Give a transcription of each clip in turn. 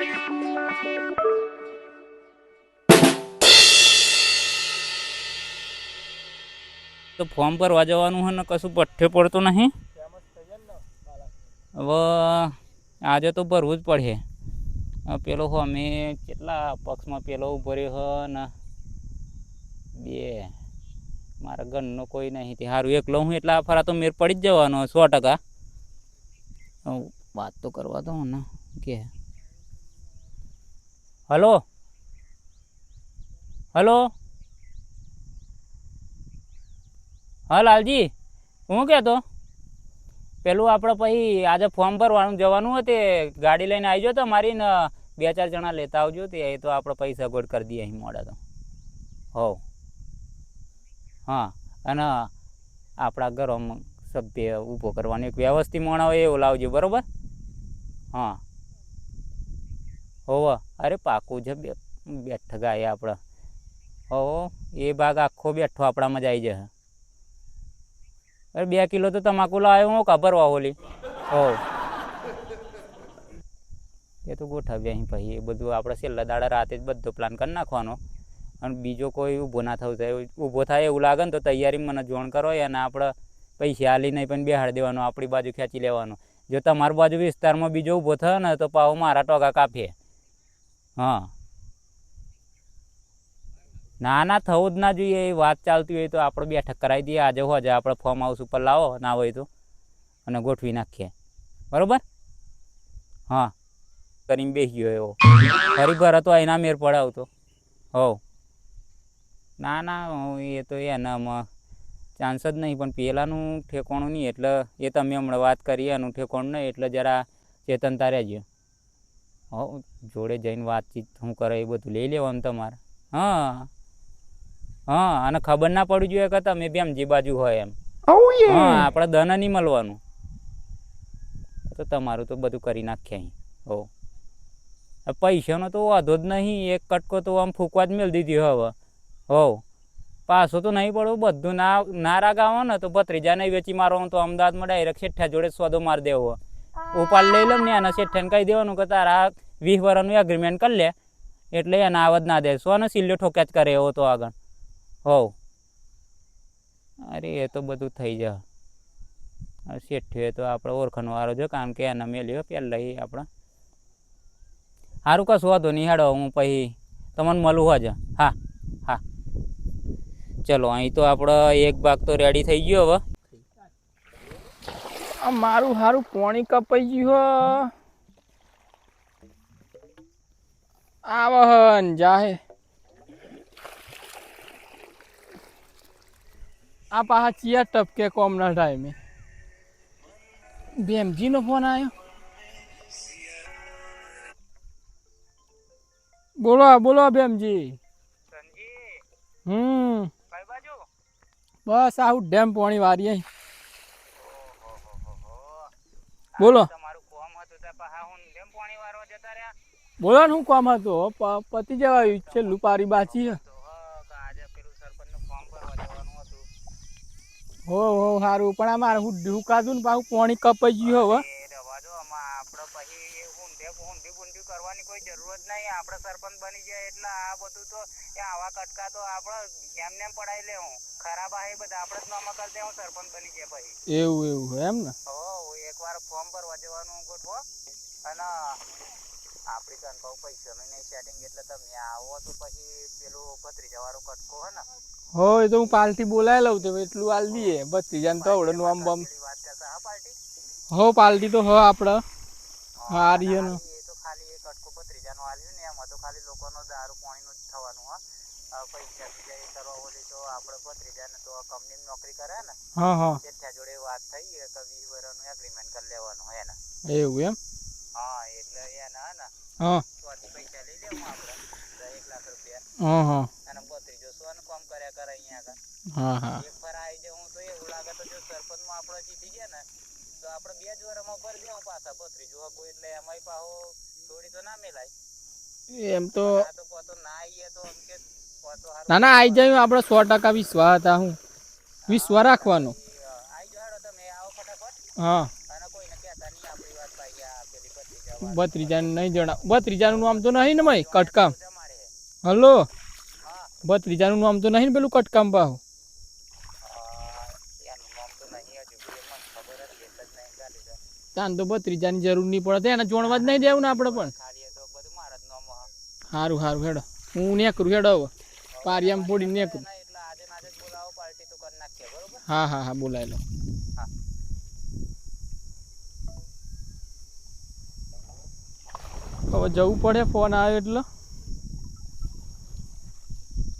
તો ફોર્મ ભરવા જવાનું હોય ને કશું પઠ્ઠે પડતું નહીં? હવે આજે તો ભરવું જ પડશે. પેલો હો અમે કેટલા પક્ષમાં પેલો ઊભો રહ્યો હો ને? બે. મારા ઘરનો કોઈ નહીં તે સારું એકલો હું એટલા ફરા તો મેર પડી જ જવાનો, સો ટકા. વાત તો કરવા દો ને, કે હલો? હલો? હા, લાલજી, હું કહેતો પેલું આપણે પછી આજે ફોર્મ ભરવાનું, જવાનું હતું ગાડી લઈને આવી તો મારી ને બે ચાર જણા લેતા આવજો તે, એ તો આપણે પૈસા સગવડ કરી દઈએ અહીં મોડા તો. હોવ. હા, અને આપણા ઘરોમાં સભ્ય ઊભો કરવાનો એક વ્યવસ્થિત માણસ એવો લાવજો, બરાબર? હા. હોવ. અરે પાકું છે, બે બેઠ ગાય આપણે હો એ ભાગ આખો બેઠો આપણામાં જ આવી જશે. અરે બે કિલો તો તમાકુ લાવ્યો હું ખબર હોલી હો એ તો ગોઠવીએ અહીં પછી. એ બધું આપણે છેલ્લા દાડા રાતે જ બધો પ્લાન કરી નાખવાનો. અને બીજો કોઈ ઊભો ના થવું થાય. ઊભો થાય એવું લાગે ને તો તૈયારી મને જોણ કરો અને આપણે પૈસા હાલી નહીં પણ બેહાડી દેવાનો આપણી બાજુ ખેંચી લેવાનો. જો તમારી બાજુ વિસ્તારમાં બીજો ઊભો થયો ને તો પાવ મારા ટોકા કાપીએ. હા. ના ના, થવું જ ના જોઈએ. એ વાત ચાલતી હોય તો આપણે બેઠક કરાવી દઈએ. આજે હોજે આપણે ફોર્મ હાઉસ ઉપર લાવો, ના હોય તો. અને ગોઠવી નાખીએ. બરાબર? હા. કરીને બેસી ગયો એવો. ફરી ભર હતો એના મેર પડાવતો. આવતો હો. ના ના એ તો એનામાં ચાન્સ જ નહીં. પણ પેલાનું ઠેકોણું નહીં. એટલે એ તમે હમણાં વાત કરી, એનું ઠેકોણ નહીં. એટલે જરા ચેતનતા રહેજો. હો જોડે જઈને વાતચીત શું કરે એ બધું લઈ લેવાનું તમારે. હા. હા અને ખબર ના પડવી જોઈએ કે તમે બી જે બાજુ હોય એમ. હા આપણે દન નહીં મળવાનું. તો તમારું તો બધું કરી નાખીએ અહીં. હો. પૈસાનો તો વાંધો જ નહીં. એક કટકો તો આમ ફૂંકવા જ મેળ દીધી હવે. હો. પાછો તો નહીં પડવું બધું ના ના રાગ આવો ને તો ભત્રીજા નહીં વેચી મારો તો અમદાવાદમાં ડાયરેક્ટ છેઠ્ઠા જોડે સોદો મારી દેવો. ઉપાડ લઈ લઉં ને એના શેઠાને કહી દેવાનું કે તારા વીસ વર્ષનું એગ્રીમેન્ટ કરી લે. એટલે એને આવજ ના દે. શું સિલ્લો ઠોક્યા જ કરે એવો તો આગળ. હોવ. અરે, એ તો બધું થઈ જાય એ તો આપણે ઓળખણવાળો છે કારણ કે એને મેલ્યો પહેલાં આપણે. સારું કશું વાંધો નહીં, હેડો, હું પછી તમને મળું હોજ હા હા. ચલો, અહીં તો આપણે એક ભાગ તો રેડી થઈ ગયો હવે. આ મારું હારું પોણી કપાઈ ગયું હો. આવહન જાહે. આ પાછા ચિયા ટપકે કોમના ટાઈમે ભેમજીનો ફોન આવ્યો બોલો બોલો ભેમજી. હમ. બસ આવું ડેમ પોણી વારી અહીં બોલો. તમારું કોમ હતું ત્યાં પાછા હું ડેમ પાણી જતા રહ્યા. બોલો ને હું કોમ હતું? પતી જવાયું છે લુપારી બાચી છે તો આજે પેલું સરપંચનું ફોર્મ ભરવા જવાનું હતું. હો હો સારું પણ અમારે હું ઢુકાતું ને પાછું પાણી કપાઈ ગયું હવે એ રવા દો આમાં આપણે પછી ઊંધે ઊંધી બુંધી કરવાની કોઈ જરૂર જ નહીં આપણે સરપંચ બની જાય એટલે આ બધું તો એ આવા કટકા તો આપણે એમને એમ પડાવી લે હું. ખરાબ આ બધા આપણે જ નામાં કરી દે હું સરપંચ બની જાય ભાઈ એવું એવું એમ ને? હો એકવાર ફોર્મ ભરવા જવાનું ગોઠવો. અને આપણી કાન પાઉ પૈસાનું નહીં સેટિંગ એટલે તમે આવો તો પછી પેલું ભત્રીજા વાળો કટકો હે ને? હો એ તો હું પાલટી બોલાવી લઉં તો એટલું હાલ દઈએ. ભત્રીજાને તો આવડે આમ બમ. હા પાર્ટી તો હો આપણે હા રહીએ ને એ તો ખાલી એક કટકો ભત્રીજાનો આલ્યું ને એમાં તો ખાલી લોકોનો દારૂ પાણીનું જ થવાનું હા અ પૈસા બીજા એ કરવા ઓલી તો આપણે કંપનીમાં નોકરી કરે ને હા હા. ત્યાં જોડે વાત થઈ કે વીસ વર્ષનું એગ્રીમેન્ટ કરી લેવાનું હે ને. એવું એમ? હા એટલે એને ને હા. ચોથી પૈસા લઈ લેવું આપણે એક લાખ રૂપિયા. હા હા. અને ભત્રીજો સોનું કામ કર્યા કરે અહીંયા આગળ. હા હા. એક ફર આવી જાઉં તો એવું લાગે તો જો સરપંચમાં આપણે જીતી ગયા ને તો આપણે બે જ વર્ષમાં ભરી દેવું પાછા બત્રીજો હકું એટલે એમાંય પાહો થોડી તો ના મેલાય. એમ તો ના ના ના આવી જાય આપણે સો ટકા વિશ્વાસ હતા હું. વિશ્વાસ રાખવાનો. હેડો હા. બત્રીજાનું નહીં જણાવ બત્રીજાનું નામ તો નહીં ને મય, કટકામ. હલો? બત્રીજાનું નામ તો નહીં ને પેલું કટકામ બાહુ તાન તો બત્રીજાની જરૂર નહીં પડે એને જોણવા જ નહીં દેવું ને આપણે પણ. સારું સારું હેડો. હું નેકરું, હેડો હવે. પારિયામાં પોડી નેકરું. હા હા હા બોલાય લો હવે જવું પડે ફોન આવ્યો એટલે.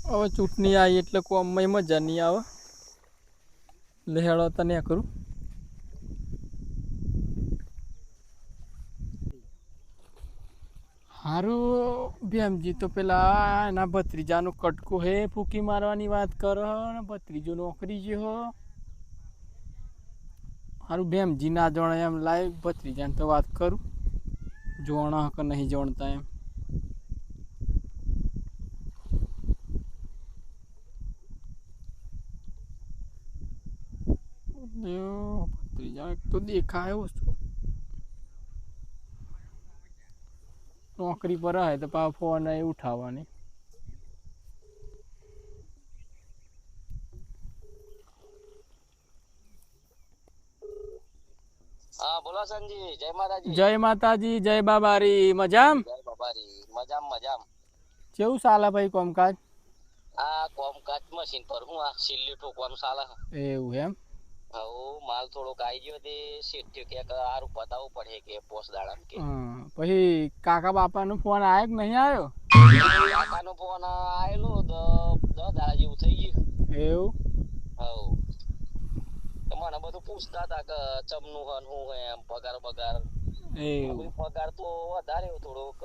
હવે ચૂંટણી આવી એટલે કોમમાં મજા નહીં આવે. એટલે હેડો તને કરું. હારું, ભેમજી, તો પેલા એના ભત્રીજાનું કટકું હે, ફૂકી મારવાની વાત કરો ને ભત્રીજો નોકરી જે હો. હારું, ભેમજી ના જોણે એમ લાય, ભત્રીજાને તો વાત કરું. જોણા કે નહીં જોણતા એમ. ભત્રીજા તો દેખાયો છું. નોકરી પર હોય તો પા ફોન એ ઉઠાવવાની. જય માતાજી. જય માતાજી જય બાબારી મજામ? મજામ મજામ. કેવું સાલા ભાઈ કોમકાજ? આ કોમકાજ મશીન પર હું આ સિલ્લી ઠોકવાનું સાલા એવું એમ? હવે માલ થોડોક આવી ગયો તે શેઠ્યો કે કે હારું પતાવવું પડે કે પોસ દાડા કે. પછી કાકા બાપાનો ફોન આવ્યો કે નહીં આવ્યો કાકાનો ફોન આયેલો તો દસ દાડા જેવું થઈ ગયું. એવું? હવ. મને બધું પૂછતા હતા કે ચમનું હન હું હે એમ પગાર બગાર. એવું. પગાર તો વધારે થોડોક.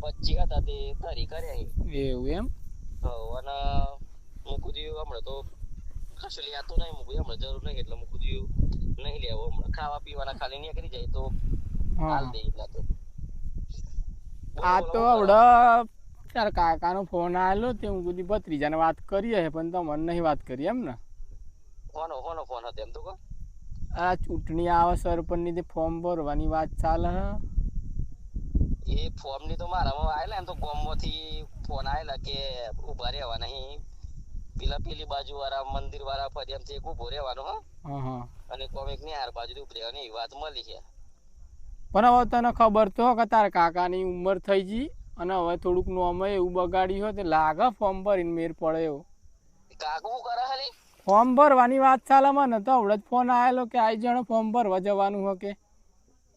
પચી હતા તે કરી કર્યા એવું એમ? હવ અને મૂકું દીધું હમણાં તો કશું લેતો નહીં મૂકું. હમણાં જરૂર નહીં એટલે મૂકું દઉં નહીં લેવો હમણાં ખાવા પીવાના ખાલી નીકળી જાય તો હાલ દે એટલા તો. આ તો આવડે. તારા કાકાનો ફોન આવેલો તે હું કીધું ભત્રીજાને વાત કરીએ હે પણ તમને નહીં વાત કરી એમ ને. કોનો કોનો ફોન હતો એમ તો કહો આ ચૂંટણી આવે સરપંચની તે ફોર્મ ભરવાની વાત ચાલે હે. એ ફોર્મની તો મારામાં આયેલા એમ તો ગોમમાંથી ફોન આયેલા કે ઊભા રહેવા નહીં પેલા પેલી બાજુ વાળા મંદિર વાળા ફરિયામથી એક ઊભો રહેવાનો હા. અને કોમિકની આર બાજુ ઊભી રહેવાની એ વાત મળી છે. પણ હવે તને ખબર તો કે તારા કાકાની ઉંમર થઈ ગઈ અને હવે થોડુંક નોમ એવું બગાડ્યું હોય તો લાગે ફોર્મ ભરીને મેર પડે એવું. કાકુ કરે ખાલી ફોર્મ ભરવાની વાત ચાલે મને તો હવડે જ ફોન આવેલો કે આઈ જણો ફોર્મ ભરવા જવાનું હો કે.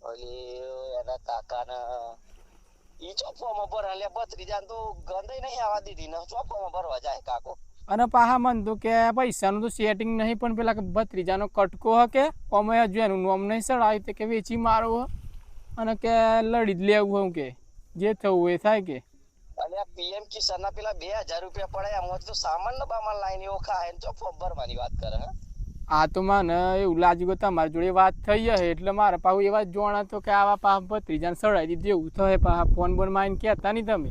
એના એના કાકાના ઈ ચો ભરા લે બત્રી જાન તો ગંદે નહીં આવવા દીધી ને ચો ફોર્મ ભરવા જાય કાકો. અને પાહા મન તો કે પૈસાનું તો સેટિંગ નહીં પણ પેલા ભત્રીજાનો કટકો હ કે અમે હજુ એનું નોમ નહીં સડાવ્યું તે કે વેચી મારો હે. અને કે લડી જ લેવું હું કે જે થવું એ થાય કે. અને આ પીએમ કિસાન પેલા બે હજાર રૂપિયા પડે એમાંથી તો સામાન ને બામાન લાઈને એવો ખાય ચો ફોર્મ ભરવાની વાત કરે હા. આ તો મને એવું લાગ્યું કે તમારી જોડે વાત થઈ હશે એટલે મારે પાછું એવા જોણા જોણ હતો કે આવા પાહ ભત્રીજાને સડાઈ દીધું એવું થાય પાહા ફોન બોન મારીને કહેતા નહીં તમે.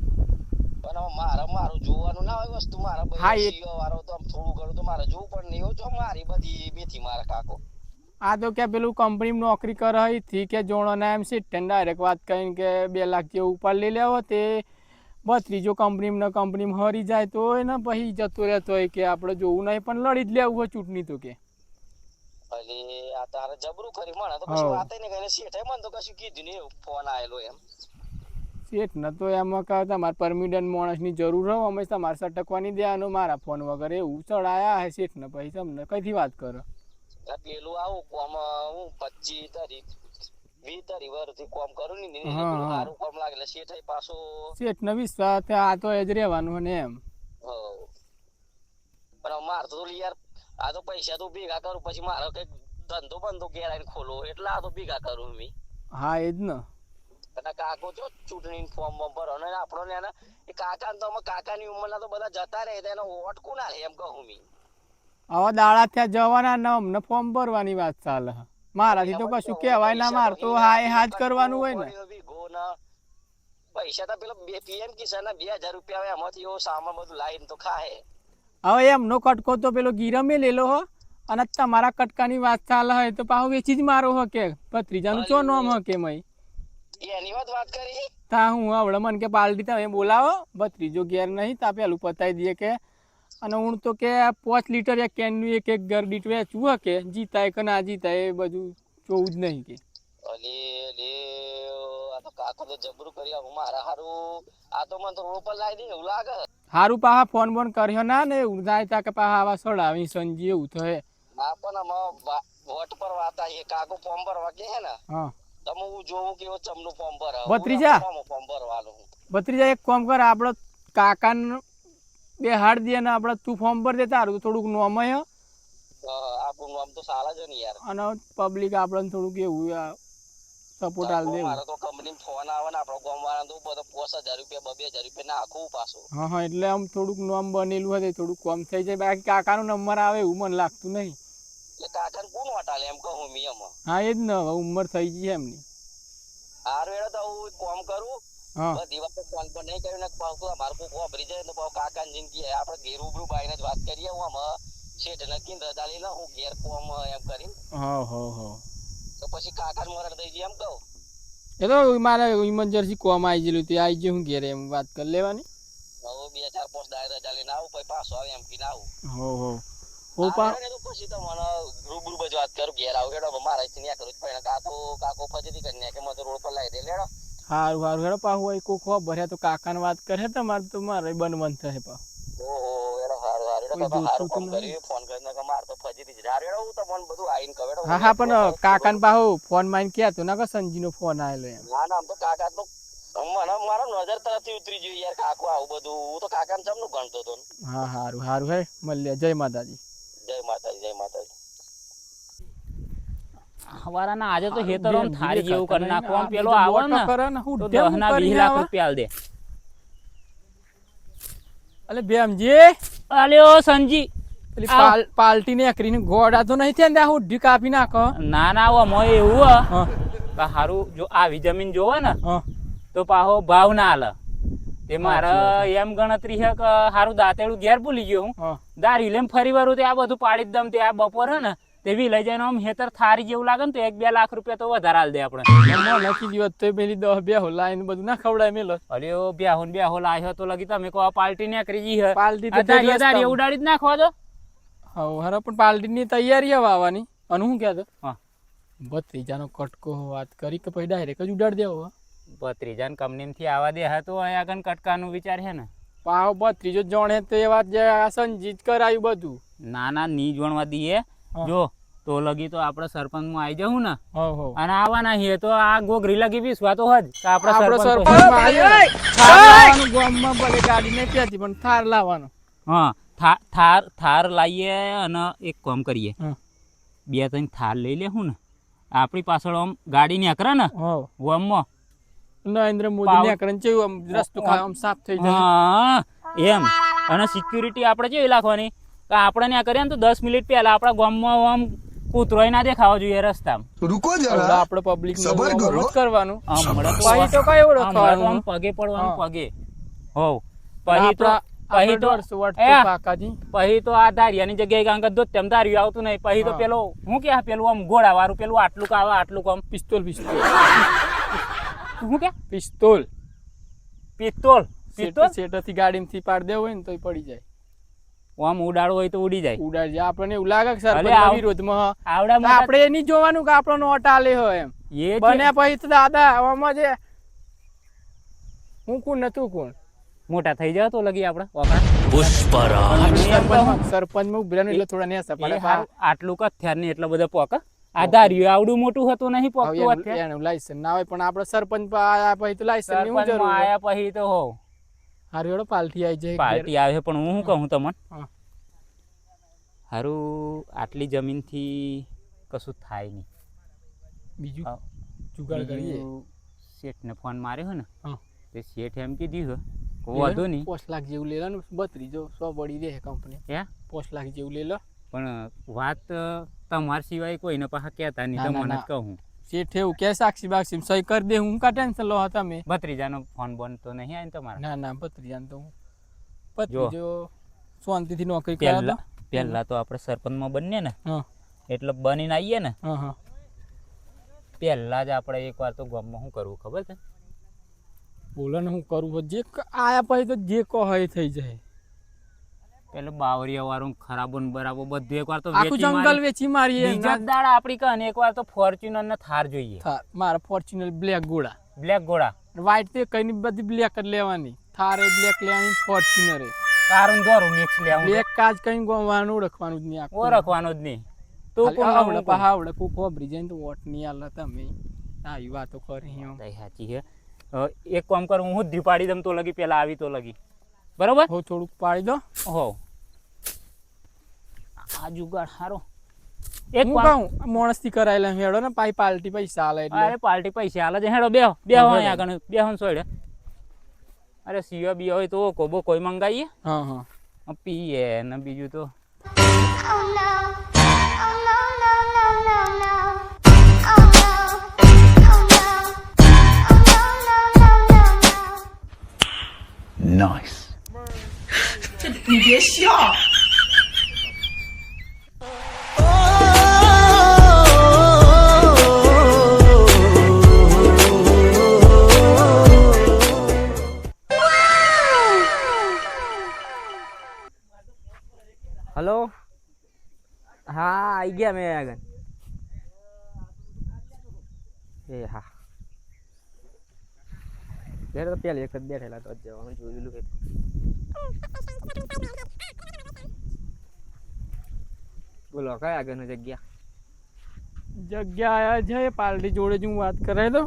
પણ મારે મારું જોવાનું ના હોય વસ્તુ. મારા એ- વાળો તો આમ થોડું ઘણું તો મારે જોવું પણ નહીં જો મારી બધી બેથી મારા કાકો. આ તો કે પેલું કંપની નોકરી કરે થી કે જોણો ના એમ સીટ ડાયરેક્ટ વાત કરીને કે બે લાખ જેવું ઉપર લઈ લેવો તે. બત્રીજો કંપનીમાં ને કંપનીમાં હરી જાય તો એને પછી જતો રહેતો હોય કે આપણે જોવું નહીં પણ લડી જ લેવું હોય ચૂંટણી તો કે. એટલે આ તારે જબરું કરી. મને તો પછી વાત નહીં કઈ શેઠે મને તો કશું કીધું નહીં. ફોન આવેલો એમ. શેઠ ન તો એમ કહે તમારે પરમિડન્ટ માણસની જરૂર હોય અમે તમારે સટકવાની દેવાનું મારા ફોન વગર. એવું ચડાયા હે શેઠ ને પછી તમને કઈથી વાત કરો? પેલું આવું કોમ હું પચીસ તારીખ વીસ તારીખ વર્ષથી કોમ કરું ને એટલે હા, પેલું હા. સારું કોમ લાગે એટલે શેઠે પાછો શેઠ ને વિશ્વાસ આ તો એ જ રહેવાનું ને એમ. પણ મારે તો યાર આ તો પૈસા તો ભેગા કરું પછી મારો કંઈક ધંધો બંધો ઘેર આવીને ખોલો એટલે આ તો ભેગા કરું મેં હા એ જ ને. અને કાકો જો ચૂંટણી ફોર્મ ભરો. ને આપણો ને એ કાકા તો અમે કાકાની ઉંમરના તો બધા જતા રહે એનો વોટ કોણ રહે એમ કહું મી. હવે દાડા ત્યાં જવાના ને અમને ફોર્મ ભરવાની વાત ચાલે મારાથી તો કશું કહેવાય ના માર તો હા એ હાજ કરવાનું હોય ને. પૈસા તો પેલો બે પીએમ કિસાન ના બે હજાર રૂપિયા આવે એમાંથી એવો સામાન બધું લાઈન તો ખાય હવે એમનો કટકો તો પેલો ગીરમે લેલો હો. અને તમારા કટકાની વાત ચાલે હોય તો પાછો વેચી જ મારો હો કે. ભત્રીજાનું ચો નામ હો કે મય? એની વાત વાત કરી? તા હું આવડે મને કે પાલટી તમે બોલાવો ભત્રીજો ઘેર નહીં તા પેલું પતાવી દઈએ કે. અને હું તો કે પાંચ લીટર એક કેનનું એક એક ઘર દીઠ વેચવું હે કે જીતાય કે ના જીતાય એ બધું જોવું જ નહીં કે. અલે લે આ તો કાકો તો જબરું કરી આવું મારા હારું આ તો મને તો રોડ પર લાવી દે એવું લાગે. હારું પાહા ફોન બોન કર્યો ના ને એવું જાય તા કે પાહા આવા સડાવી સંજી એવું થાય આ પણ વા- વોટ પર વાત આવી કાકો ફોર્મ હે ને. હા. તમે હું જોઉં કે ચમનું ફોર્મ ભરે ભત્રીજા? ફોર્મ ભરવાનું ભત્રીજા એક કામ કર આપણો કાકા બે હાડ દે ને આપણે તું ફોર્મ ભર દે તારું થોડુંક નોમ હા, આપણું નામ તો સારા છે ને યાર. અને પબ્લિક આપણને થોડુંક એવું સપોર્ટ આલ દે મારો તો કંપની ફોન આવે ને આપણો ગામ વાળા તો બધો પોસ હજાર રૂપિયા બબે હજાર રૂપિયા નાખવું પાછું. હા હા એટલે આમ થોડુંક નોમ બનેલું હતું થોડુંક કોમ થઈ જાય. બાકી કાકાનો નંબર આવે એવું મને લાગતું નહીં. એટલે કાકા કોણ વાટાલે એમ કહું મી એમ હા એ જ ને હવે ઉંમર થઈ ગઈ છે એમની. હારું વેળો તો હું કોમ કરું બધી વાત તો ફોન પર નહીં કર્યું ને પાછું તો અમારે કોઈ વાપરી જાય તો પાછું કાકાની જિંદગી આપણે ઘેર ઉભરું બાઈને જ વાત કરીએ હું આમાં શેઠ નક્કી ને રજા લઈને હું ઘેર કોમ એમ કરીને. હા હા હા. તો પછી કાકાને મરણ થઈ જાય એમ કહું. એ તો મારે ઇમરજન્સી કોમ આવી ગયેલું તે આવી ગયું હું ઘેરે એમ વાત કરી લેવાની. હવે બે ચાર પાંચ દાય રજા લઈને આવું પછી પાછો આવે એમ કીને આવું. હો હો. હો હારું પછી તો મને રૂબરૂ જ વાત કરું ઘેર આવું હેડો મારા અહીંથી ન્યા કરું પણ કાકો કાકો ફજરી કરીને કે મને રોડ પર લાવી દે લેડો સારું સારું હેડો પાછું હોય કોક હો ભર્યા તો કાકાને વાત કરે તમારે તો મારે બન બન થશે પા ઓહો હેડો હારું હારું હેડો કાકા જોતું હારું ફોન નહીં. ફોન કરીને કે મારે તો ફજરી જ હારું હેડો હું તમને બધું આઈને કહું હા હા પણ કાકાને પાછું ફોનમાં ક્યાં તો ના કે સંજીનો ફોન આવેલો એમ. ના ના આમ તો કાકા તો મને મારો નજર તરફથી ઉતરી ગયું યાર કાકો આવું બધું. હું તો કાકાને ચમનું ગણતો હતો ને. હા સારું સારું હે મળીએ જય માતાજી. જય માતાજી જય માતાજી. હવારાના આજે તો હેતરો થારી જેવું કરી નાખો આમ પેલો આ ને મોટો કરે ને, હું તો દસ ના વીસ લાખ રૂપિયા દે અલે બેમજી. અલ્યો સંજી. પેલી પાલટી ને એકરીને ગોડા તો નહીં થયા ને ત્યાં હુડ્ડી કાપી નાખો. ના ના આવો મોય એવું હ. હારું જો આવી જમીન જોવો ને હા. તો પાહો ભાવ ના આલે. તે મારે એમ ગણતરી છે કે હારું દાંતેડું ઘેર ભૂલી ગયો હું. હા. દારી લેમ ફરી વરું તે આ બધું પાડી દમ તે આ બપોર હે ને તેવી લઈ જાય આમ હેતર થારી જેવું લાગે ને તો એક બે લાખ રૂપિયા તો વધારે આલ દે આપણે. નક્કી દિવસ તો પેલી દસ બે હો લાઈન બધું ના ખવડાય મેલો. અલ્યો બ્યાહો બે બ્યાહો લાવ્યો તો લગી તમે કહો પાર્ટી ને કરી જી હે. પાલટી તો દારી દારી ઉડાડી જ નાખવા દો. હા હારો પણ પાલટી ની તૈયારી હવે આવવાની. અને હું કહેતો હા. બત્રીજાનો કટકો વાત કરી કે પછી ડાયરેક્ટ જ ઉડાડી દેવો ભત્રીજાન કંપનીમાંથી આવવા દે હા તો અહીંયા આગળ કટકાનું વિચાર છે ને? પાહો ભત્રીજો જાણે તો એ વાત જે સંજીત કરાયું બધું. ના ના ની જોણવા દઈએ. જો તો લગી તો આપણે સરપંચમાં આવી જવું ને. હો હો. અને આવવાના છીએ તો આ ગોગરી લગી બી સ્વાતો હજ તો આપણે સરપંચ સરપંચ ગામમાં ભલે ગાડી ને પહેતી પણ થાર લાવવાનો. હા થાર થાર લાવીએ અને એક કામ કરીએ. બે ત્રણ થાર લઈ લેવું ને. આપણી પાછળ આમ ગાડી નીકળે ને હો. વમમાં નરેન્દ્ર મોદી એમ. અને સિક્યુરિટી આપણે કેવી રાખવાની કે આપણે ને કરીએ ને તો દસ મિનિટ પહેલા આપણા ગામમાં આમ કૂતરો ના દેખાવા જોઈએ રસ્તામાં. રૂકો જરા. આપણે પબ્લિક કરવાનું. હમણાં તો તો કઈ ઓળખવાનું આમ પગે પડવાનું પગે. હોવ. પછી તો પહી તો પછી તો આ ધારિયાની જગ્યાએ કાંક દો તેમ ધાર્યું આવતું નહીં. પછી તો પેલો હું કે પેલું આમ ઘોડા વાળું પેલું આટલું કાવા આટલું કામ. Pistol pistol. હું કે પિસ્તોલ. પિસ્તોલ? પિસ્તોલ? સેટરથી ગાડીમાંથી પાડ દેવો હોય ને તો પડી જાય. આમ ઉડાડવો હોય તો ઉડી જાય. ઉડાડી જાય. આપણને એવું લાગે કે સર વિરોધમાં આવડા આપણે એ નહીં જોવાનું કે આપણો નોટ આલે હોય એમ. એ બને પછી તો દાદા આમાં જે હું કોણ નતું કોણ? મોટા થઈ જાવ તો લગી આપણે વખા સરપંચ સરપંચમાં ઊભી રહેવાનું એટલે થોડા નેસા એ પડે આટલું કથ્યાર થયાર નહીં એટલો બધો પોક આ આવડું મોટું હતું નહીં પોકતું અત્યારે? એનું લાયસન્સ ના હોય પણ આપણે સરપંચ આયા પછી તો લાયસન્સની હું જરૂર આયા પછી તો હો. હારું એડો પાલથી આવી જાય પાલટી આવે પણ હું શું કહું તમને? હારું આટલી જમીનથી કશું થાય નહીં. બીજું હા. જુગાડ કરીએ. બીજું શેઠને ફોન માર્યો હોય ને તે શેઠ એમ કીધું છે વાંધો નહીં. પાંચ લાખ જેવું લે લો ને બત્રીજો સો પડી દે કંપની હે? પાંચ લાખ જેવું લે લો. પણ વાત તમારા સિવાય કોઈને પાછા કહેતા નહીં તમને જ કહું શેઠ એવું કે સાક્ષી બાક્ષી સહી કરી દે હું કા ટેન્શન લો તમે? ભત્રીજાનો ફોન બોન તો નહીં આવે તમારા. ના ના ભત્રીજાને તો હું. જો. ભત્રીજો શાંતિથી નોકરી પહેલા પહેલા તો આપણે સરપંચમાં બનીએ ને એટલે બનીને આવીએ ને હા હા. પહેલા જ આપણે એકવાર તો ગામમાં શું કરવું ખબર છે? બોલો ને હું કરું જે આયા પછી તો જે કહો એ થઈ જાય. પેલું બાવરિયા વાળું ખરાબ ને બરાબર બધું એકવાર તો આખું જંગલ વેચી મારીએ બીજા દાડા આપણી કને એકવાર તો ફોર્ચ્યુનર ને થાર જોઈએ. થાર મારા ફોર્ચ્યુનર બ્લેક ગોળા બ્લેક ઘોડા. વ્હાઈટ તે કઈ બધી બ્લેક જ લેવાની. થારે બ્લેક લેવાની ફોર્ચ્યુનર કારણ દોરું મિક્સ લેવું બ્લેક કાજ કઈ ગોવાનું ઓળખવાનું જ નહીં આખું. ઓળખવાનું જ નહીં તો આવડે પાછા આવડે કોક વાપરી જાય ને તો વોટ નહીં આલે તમે. આવી તો કરી એમ. તારી સાચી હે એક કામ કર હું દીપાડી દમ તો લગી પેલા આવી તો લગી. બરોબર? હો થોડુંક પાડી દો. હો. આ જુગાડ સારો એક હું કહું માણસથી કરાયેલા હેડો ને પાઈ પાલટી પૈસા આલે એટલે. અરે પાલટી પૈસા હાલે છે. હેડો બે બેહો હા, અહીંયા આગળ. બેહો સોડે અરે સીઓ બી હોય તો કોબો કોઈ મંગાઈએ. હા હા. પીએ ને બીજું તો. 笑。હલો હા આવી ગયા મેં આગળ. એ હા. ત્યારે તો પહેલી વખત બેઠેલા તો જવાનું જોયેલું હતું બોલો કઈ આગળની જગ્યા? જગ્યા આયા છે પાલટી જોડે જ હું વાત કરાવી દઉં.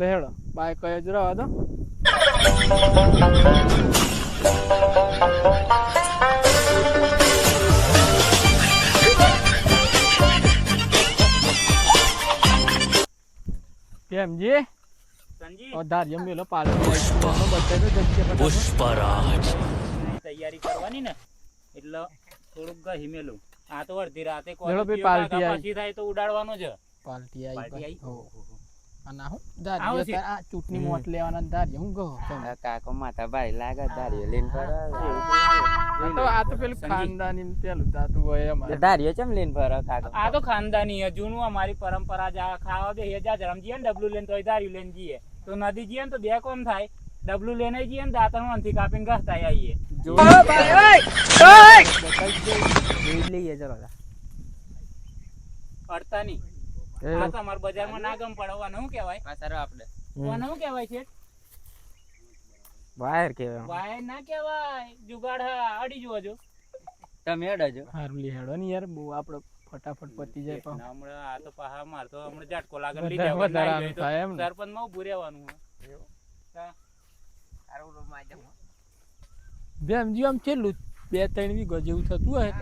લેડો હેડો બાય કયો જ રહો દો કેમ જી સંજી મેલો જગ્યા ફટાફટ. તૈયારી કરવાની ને? એટલે થોડુંક ગહી મેલું. આ તો અડધી રાતે ભઈ, કોલેજ આવી. પછી થાય તો ઉડાડવાનો જ. પાલટી આવી હો. અને હું. તાર આ ચૂંટણી મોટ લેવાના ને હું કહો કાકો માતા ભાઈ લાગે ધારીઓ લઈને ફરે તો આ તો પેલું ખાનદાની પેલું થાતું હોય અમારે ધારીઓ ચમ લઈને ફરે કાકો? આ તો ખાનદાની છે જૂનું અમારી પરંપરા જા ખાવા બે હજાર રમજીએ ને ડબલું લઈને તોય દારૂ લઈને જઈએ. તો નદી જઈએ ને તો બે કોમ થાય. ડબલું લઈને જઈએ ને દાંતણ અંથી કાપીને ઘસતા આવીએ. જોઈ લઈએ ચલો પડતા નહીં. આ તમારા બજારમાં ના ગમ પડવાને શું કહેવાય. આપણે. કોને શું કહેવાય છે બહાર કેવાય વાય ના કહેવાય. જુગાડ અડી જુઓ જો. તમે અડજો હારું લી હેડો ને યાર. બહુ આપણે ફટાફટ પતી જાય પણ હમણાં આ તો પાહા માર તો હમણાં ઝાટકો લાગે થાય એમ ઊભું રહેવાનું હા. બેમજી આમ છેલ્લું બે ત્રણ વીઘો જેવું થતું હોય.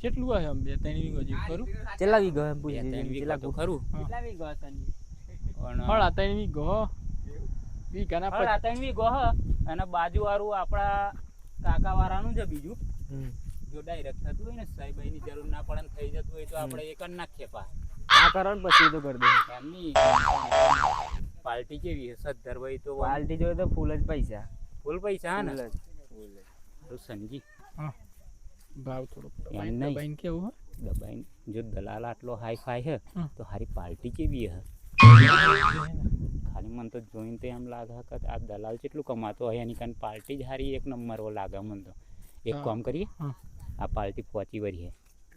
કેટલું હોય આમ બે ત્રણ વીઘો જેવું ખરું? કેટલા વીઘો એમ પૂછી ત્રણ વીઘા તો ખરું? પણ હળા ત્રણ વીઘો વીઘાના હળા ત્રણ વીઘો હ. અને બાજુ વાળું આપણા કાકા વાળાનું છે બીજું. જો ડાયરેક્ટ થતું હોય ને સાહેબાઈની જરૂર ના પડે ને થઈ જતું હોય તો આપણે એક જ નાખીએ પા આ કારણ પછી તો કરી દે. એમની પાર્ટી કેવી છે સદ્ધરભાઈ તો પાલટી જોઈએ તો ફૂલ જ પૈસા. ફૂલ પૈસા હા ને? તો સમજી ભાવ થોડો એમ નહીં. દબાઈને કેવું હોય? દબાઈ જો દલાલ આટલો હાઈ ફાઈ હે તો હારી પાર્ટી કેવી હે? ખાલી મને તો જોઈને તો એમ લાગે કે આ દલાલ કેટલું કમાતો હોય એની કારણ પાર્ટી જ હારી એક નંબર ઓ લાગે મને તો. એક કામ કરીએ આ પાર્ટી પહોંચી વળી હે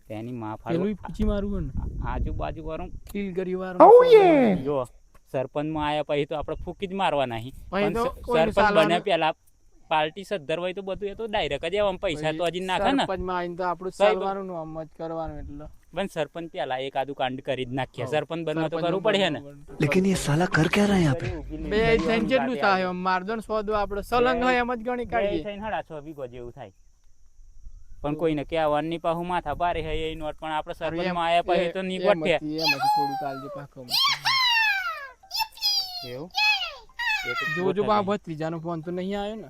તેની માં પેલું મારું આજુબાજુ વાળું કિલ કરી. વાળું જો. સરપંચમાં આવ્યા પછી તો આપણે ફૂકી જ મારવા નહીં. પણ સરપંચ બને પહેલા પાર્ટી સદ્ધર હોય તો બધું એ તો ડાયરેક્ટ જ એમ પૈસા તો હજી નાખે ને. તો આપણું ચાલવાનું નામ જ કરવાનું એટલે. પણ સરપંચ પેલા એક આદુ કાંડ કરી જ નાખ્યા સરપંચ બનવા તો કરવું પડે ને. લેકિન એ સાલા કર ક્યાં રહ્યા આપણે બે થઈને જેટલું થાય મારદન સોદો આપણે સલંગ હોય એમ જ ગણી કાઢીએ. થઈને હડા છો વીગો જેવું થાય. પણ કોઈને કહેવાનું નહીં પાછું માથા ભારે હે એ નોટ પણ આપણે સરપંચમાં આયા પછી તો નહીં ગોઠ્યા એમ થોડું કાલજી પાકો એવું? જોજો બા ભત્રીજાનો ફોન તો નહીં આવ્યો ને.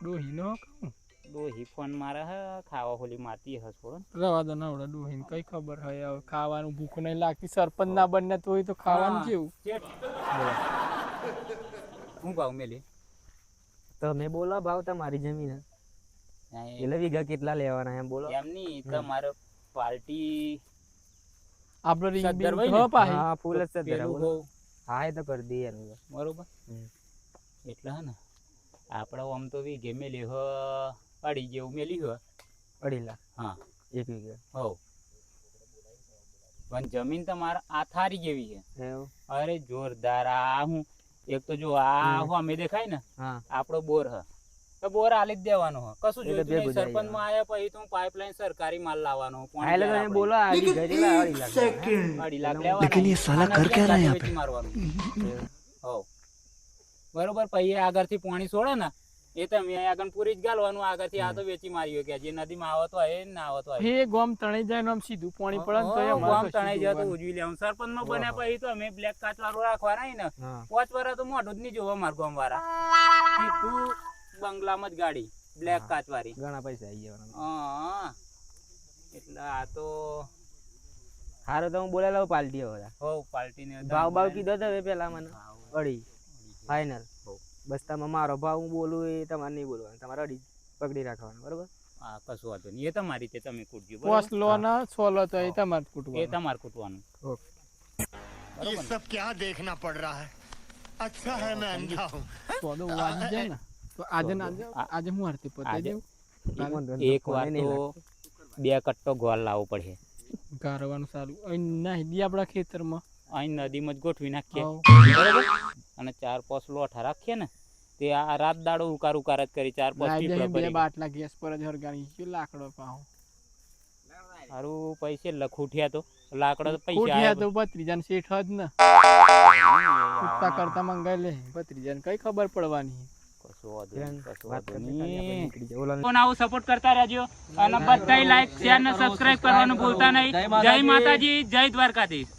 ડોહી નો કહું ડોહી ફોન મારે હે ખાવા હોલી મારતી હે છોડ રવા દો નવડા ડોહી ને કઈ ખબર હે હવે ખાવાનું ભૂખ નહીં લાગતી સરપંચ ના બને તો તો ખાવાનું જેવું કેવું? હું ભાવ મેલી? તમે બોલો ભાવ તમારી જમીન. એટલે વીઘા કેટલા લેવાના એમ બોલો. એમ નહીં તમારે પાર્ટી આપણો રિંગ bing હોય પાહી? હા ફૂલ જ સદર બોલો હા એ તો કરી દઈએ એનું બરોબર? એટલે હે ને આપણે આમ તો વીઘે મેલી હ અઢી જેવું મેલી હ. લાખ. હા. એક વીઘા. હો પણ જમીન તમારે આ થારી જેવી છે. અરે જોરદાર આ હું એક તો જો આ હું અમે દેખાય ને હા. આપણો બોર હ. બોર આલી જ દેવાનો કશું જોઈતું નહીં. સરપંચમાં આયા પછી તું પાઇપલાઇન સરકારી માલ લાવવાનો પાણી એટલે બોલો આડી ઘડી લાવડી લાગે. આડી લાગ લેવાનો લેકિન યે સાલા કર કે રહા હે મારવાનો. હો. બરોબર પછી આગળથી પાણી છોડે ને એ તો મેં આગળ પૂરી જ ગાલવાનું. આગળથી આ તો વેચી માર્યો કે જે નદી માં આવતો હોય એ ના આવતો હોય. એ ગોમ તણાઈ જાય આમ સીધું પાણી પડે તો ગોમ તણાઈ જાય તો ઉજવી લેવું સરપંચમાં બન્યા પછી તો અમે બ્લેક કાચ વાળું રાખવા નહીં ને પાંચ વાર તો મોઢું જ નહીં જોવા માર ગોમ વાળા તું બંગલામાં જ ગાડી બ્લેક હા. કાચ વાળી ઘણા પૈસા આવી જવાના હા એટલે આ તો હારું તો હું બોલાયેલો પાલટીઓ બધા હો પાર્ટીને ભાવ ભાવ કીધો તો હવે પેલા મને અઢી ફાઇનલ હો. બસ તમે મારો ભાવ હું બોલું એ તમારે નહીં બોલવાનું તમારે અઢી પકડી રાખવાનું બરોબર હા કશું વાંધો નહીં એ તમારી રીતે તમે કૂટજો પોસ બરોબર? લો ને સો લો તો એ હા. તમારે એ કૂટવાનું તમારે કૂટવાનું ઓકે. બરોબર ને? सब क्या देखना पड़ रहा है अच्छा है मैं अंधा हूँ સો તો ને આજે ને આજે હું આરતી પતાવી દઉં એક વાર તો બે કટ્ટો ગોળ લાવવો પડશે. ગારવાનું સારું. અહીં નાહી દી આપણા ખેતરમાં. અહીં નદીમાં જ ગોઠવી નાખીએ. બરાબર? અને ચાર પાંચ લોઠા રાખીએ ને તે આ રાત દાડો ઉકાર ઉકાર જ કરી ચાર પાંચ ભરી બાટલા ગેસ પર જ હરગાણી. કે લાકડો પાહો? સારું પૈસે લખુઠિયા તો. લાકડો તો પૈસા ઉઠ્યા આયા તો ભત્રીજાને શેઠ જ ને. કરતા મંગાઈ લે. ભત્રીજાને કઈ ખબર પડવાની? પણ આવું સપોર્ટ કરતા રહેજો. અને બધાય લાઈક શેર ને સબસ્ક્રાઇબ કરવાનું ભૂલતા નહીં. જય માતાજી જય દ્વારકાધીશ.